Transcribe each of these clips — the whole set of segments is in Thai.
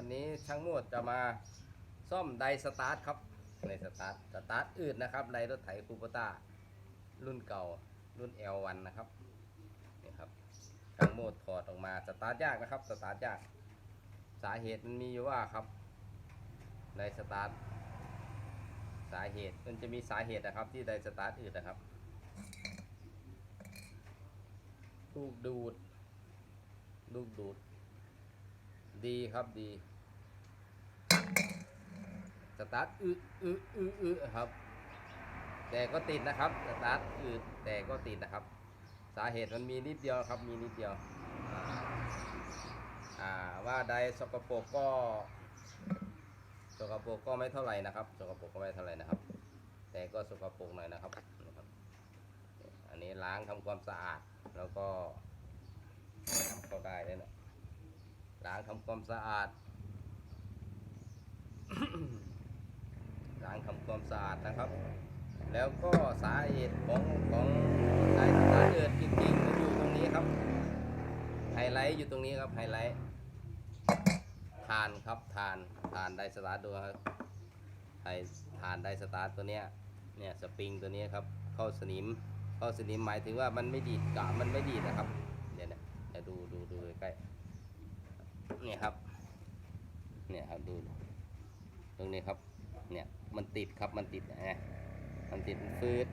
วันนี้ช่างโมดจะมาซ่อมไดสตาร์ทครับในสตาร์ทสตาร์ทอืดนะครับไดรถไถคูปต้ารุ่นเก่ารุ่น L1 นะครับนี่ครับช่างโมดถอดออกมาสตาร์ทยากนะครับสตาร์ทยาก สาเหตุมันมีอยู่ว่าครับไดสตาร์ทสาเหตุมันจะมีสาเหตุนะครับที่ไดสตาร์ทอืดนะครับลูกดูดลูกดูด ดีครับดีสตาร์ทอึอึอึอึครับ แต่ก็ติดนะครับสตาร์ทอึแต่ก็ติดนะครับ สาเหตุมันมีนิดเดียวครับมีนิดเดียวอ่าว่าใดสกปรกก็สกปรกก็ไม่เท่าไหร่นะครับสกปรกก็ไม่เท่าไหร่นะครับ แต่ก็สกปรกหน่อยนะครับ อันนี้ล้างทำความสะอาดแล้วก็ทำเข้าได้เลยนะ ล้างทำความสะอาด ล้างทำความสะอาดนะครับ แล้วก็สาเหตุของของสายสาเหตุจริงๆมันอยู่ตรงนี้ครับ ไฮไลท์อยู่ตรงนี้ครับไฮไลท์ทานครับทานทานไดสตาร์ทดูครับไฮทานไดสตาร์ทตัวเนี้ยเนี่ยสปริงตัวนี้ครับเข้าสนิมเข้าสนิมหมายถึงว่ามันไม่ดีดกะมันไม่ดีดนะครับเดี๋ยวนะเดี๋ยวดูดูดูใกล้ เนี่ยครับ เนี่ยครับดู ตรงนี้ครับ เนี่ยมันติดครับมันติดนะมันติดมันฟืด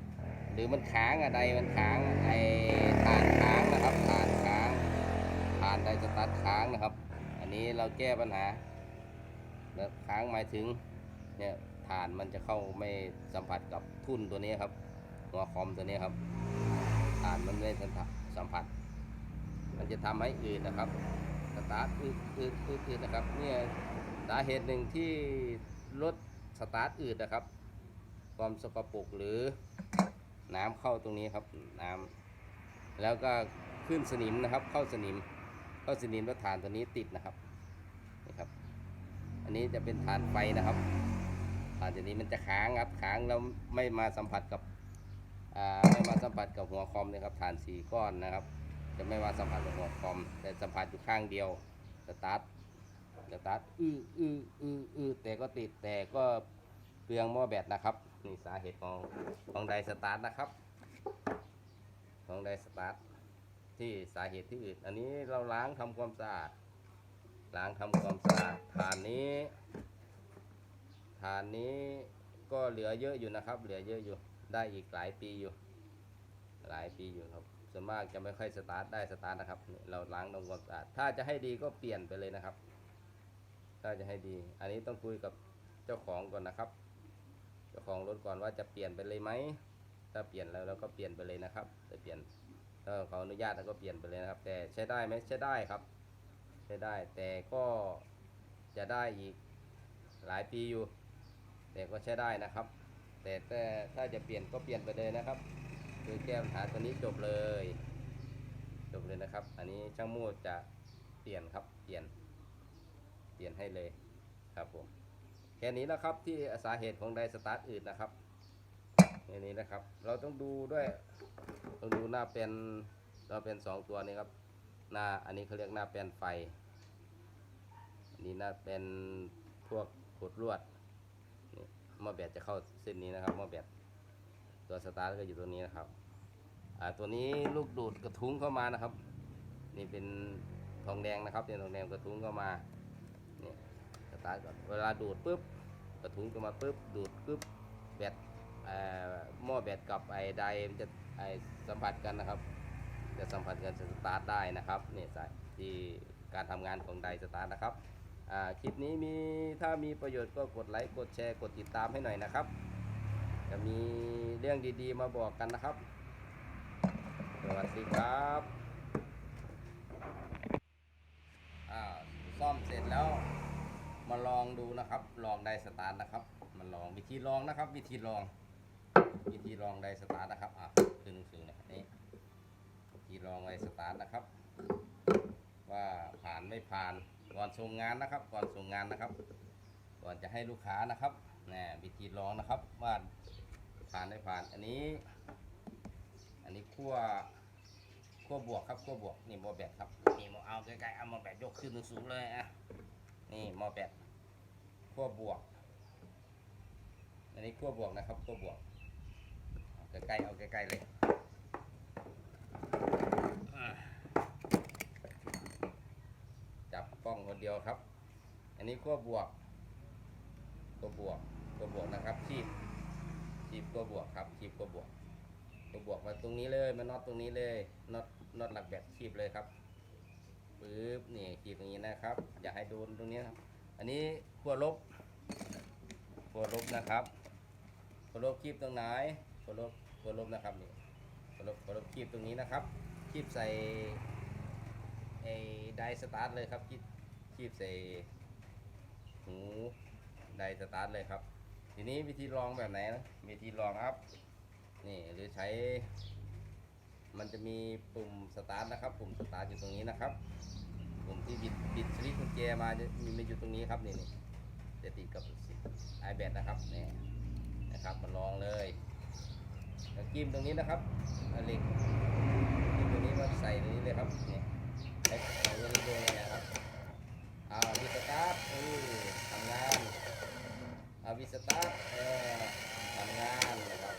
หรือมันค้างอะไรมันค้างไอ้ฐานค้างนะครับฐานค้างฐานไดสตาร์ทค้างนะครับ อันนี้เราแก้ปัญหาแล้วค้างหมายถึงเนี่ยฐานมันจะเข้าไม่สัมผัสกับทุ่นตัวนี้ครับหัวคอมตัวนี้ครับฐานมันไม่สัมผัส มันจะทำให้อืดนะครับ สตาร์ทอืดอืดอืดอืดนะครับเนี่ยสาเหตุหนึ่งที่รถสตาร์ทอืดนะครับ ความสกปรกหรือน้ำเข้าตรงนี้ครับน้ำแล้วก็ขึ้นสนิมนะครับ เข้าสนิม เข้าสนิมแล้วฐานตัวนี้ติดนะครับนี่ครับ อันนี้จะเป็นฐานไฟนะครับฐานตัวนี้มันจะค้างครับค้างแล้วไม่มาสัมผัสกับไม่มาสัมผัสกับหัวคอมนะครับฐานสีก้อนนะครับ จะไม่มาสัมผัสกับหัวคอม แต่สัมผัสอยู่ข้างเดียวสตาร์ทสตาร์ทอื้ออื้ออื้ออื้อแต่ก็ติดแต่ก็เปลืองหม้อแบตนะครับนี่สาเหตุของของไดสตาร์ทนะครับ ของไดสตาร์ทที่สาเหตุที่อื่นอันนี้เราล้างทำความสะอาดล้างทำความสะอาดฐานนี้ฐานนี้ก็เหลือเยอะอยู่นะครับ เหลือเยอะอยู่ได้อีกหลายปีอยู่ หลายปีอยู่ครับ ส่วนมากจะไม่ค่อยสตาร์ทได้สตาร์ทนะครับ เราล้างทำความสะอาดถ้าจะให้ดีก็เปลี่ยนไปเลยนะครับ ถ้าจะให้ดี อันนี้ต้องคุยกับเจ้าของก่อนนะครับ เจ้าของรถก่อนว่าจะเปลี่ยนไปเลยไหมถ้าเปลี่ยนแล้วเราก็เปลี่ยนไปเลยนะครับจะเปลี่ยนถ้าเขาอนุญาตเราก็เปลี่ยนไปเลยนะครับ แต่ใช้ได้ไหมใช้ได้ครับ ใช้ได้ แต่ก็จะได้อีกหลายปีอยู่ แต่ก็ใช้ได้นะครับ แต่แต่ถ้าจะเปลี่ยนก็เปลี่ยนไปเลยนะครับ คือแก้ปัญหาตัวนี้จบเลย จบเลยนะครับ อันนี้ช่างมูดจะเปลี่ยนครับ เปลี่ยน เปลี่ยนให้เลยครับผม แค่นี้นะครับที่สาเหตุของไดสตาร์ทอืดนะครับแค่นี้นะครับ เราต้องดูด้วยต้องดูหน้าเป็นเราเป็นสองตัวนี้ครับ หน้าอันนี้เขาเรียกหน้าเป็นไฟ อันนี้หน้าเป็นพวกขดลวดนี่หม้อแบตจะเข้าเส้นนี้นะครับหม้อแบต ตัวสตาร์ทก็อยู่ตัวนี้นะครับตัวนี้ลูกดูดกระทุ้งเข้ามานะครับ นี่เป็นทองแดงนะครับเป็นทองแดงกระทุ้งเข้ามานี่สตาร์ทก่อนเวลาดูดปุ๊บกระทุ้งเข้ามาปุ๊บดูดปุ๊บแบตหม้อแบตกับไอ้ไดมันจะไอ้สัมผัสกันนะครับ จะสัมผัสกันจะสตาร์ทได้นะครับนี่สายที่การทำงานของไดสตาร์ทนะครับคลิปนี้มีถ้ามีประโยชน์ก็กดไลค์กดแชร์กดติดตามให้หน่อยนะครับ จะมีเรื่องดีๆมาบอกกันนะครับ สวัสดีครับอ่าซ่อมเสร็จแล้วมาลองดูนะครับ ลองไดสตาร์ทนะครับ มาลองวิธีลองนะครับ วิธีลอง วิธีลองไดสตาร์ทนะครับ อะขึ้นหนังสือเนี่ยนี่วิธีลองไดสตาร์ทนะครับ ว่าผ่านไม่ผ่านก่อนส่งงานนะครับ ก่อนส่งงานนะครับ ก่อนจะให้ลูกค้านะครับนี่วิธีลองนะครับว่า ผ่านไม่ผ่าน อันนี้ อันนี้ขั้วขั้วบวกครับขั้วบวกนี่โมแบตครับนี่โมเอาใกล้ๆเอาโมแบตยกขึ้นสูงเลยอะนี่หม้อแบตขั้วบวก อันนี้ขั้วบวกนะครับขั้วบวกใกล้ๆเอาใกล้ๆเลยจับกล้องคนเดียวครับ อันนี้ขั้วบวกขั้วบวกขั้วบวกนะครับชี ชีบขั้วบวกครับชีบขั้วบวกขั้วบวกมาตรงนี้เลยมาน็อตตรงนี้เลยน็อตน็อตหลักแบตชีบเลยครับปึ๊บนี่ชีบตรงนี้นะครับ อย่าให้โดูตรงนี้ครับ อันนี้ขั้วลบขั้วลบนะครับขั้วลบคีบตรงไหนขั้วลบขั้วลบนะครับนี่ขั้วลบขั้วลบคีบตรงนี้นะครับคีบใส่ไอ้ไดสตาร์ทเลยครับคีบคีบใส่หูไดสตาร์ทเลยครับ ทีนี้วิธีลองแบบไหนนะวิธีลองครับ นี่หรือใช้ มันจะมีปุ่มสตาร์ทนะครับ ปุ่มสตาร์ทอยู่ตรงนี้นะครับ ปุ่มที่บิดบิดสวิตช์กุญแจมาจะมีมันอยู่ตรงนี้ครับนี่นี่จะติดกับ iPad นะครับนี่นะครับมาลองเลยแล้วจิ้มตรงนี้นะครับเอาเหล็กจิ้มตรงนี้มาใส่ตรงนี้เลยครับนี่ใส่ตรงนี้เลยนะครับเอาวิสตาร์ทเออ เอาวิสตาร์ททำงานนะครับ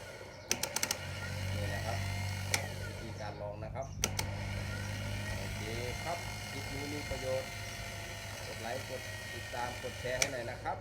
นี่นะครับวิธีการลองนะครับโอเคครับคลิปนี้มีประโยชน์กดไลค์กดติดตามกดแชร์ให้หน่อยนะครับ